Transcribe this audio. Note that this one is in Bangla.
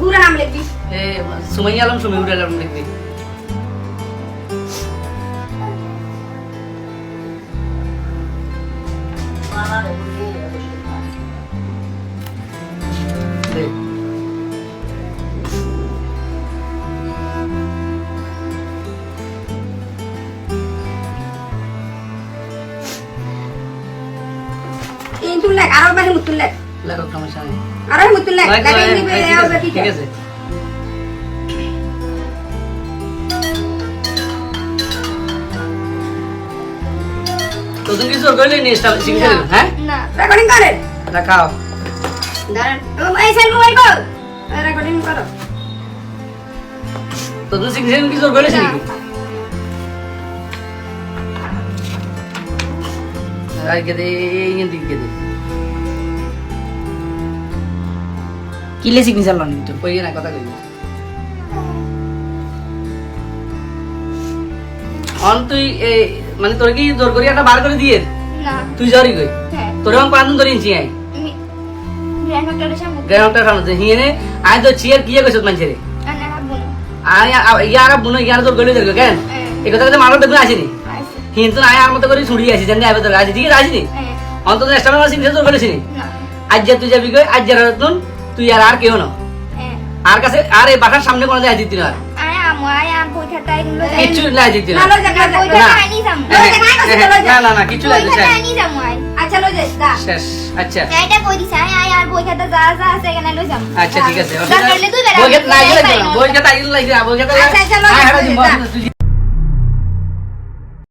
হুরা নাম লিখবি। এ সুমাইয়া আলম সুমি উড়ে আলম লিখবি। তিন আরও বেশি মুতুল সমস্যা নেই। আরও ঠিক আছে, তো তুমি কিছু করলে নি হ্যাঁ? না। রেকর্ডিং করেন। রাখাও দাঁড়ান। এই সেল মোবাইল কর রেকর্ডিং করো। তো তুমি শিখে কিছু করলে শিখি আজকে দে এই দিকে দে। কিলে শিখনি চালান কিন্তু। কই না কথা কই অন তুই মানে তোর কি জোর করি একটা বার করে দিয়ে? না। তুই জরি কই। হ্যাঁ। তোর আমি পাঁচ ধরে ইঞ্চি আই রেকর্ডের সামনে। হিনে আই তো চিয়ার কিয়ে কইছত আনা হাবুন আই ইয়ার বুনো। ইয়ার জোর গলি দেখো কেন? এই কথা মারো দেখো আসেনি? আইছে হিন তো আয় আর মতো করে ছুড়ি আসি জানি আবে তোর আসি ঠিক আছে আসিনি? হ্যাঁ। অন্তত এক্সট্রা মাসি জোর করেছিনি না। আজ যা তুই যাবি কই আজ যার নতুন তুই আর আর কেউ না। আর কাছে আর এই বাসার সামনে কোনো যায় দিতি না কিছু আচ্ছা শেষ আচ্ছা। আচ্ছা ঠিক আছে। বই খেতে বই খেতে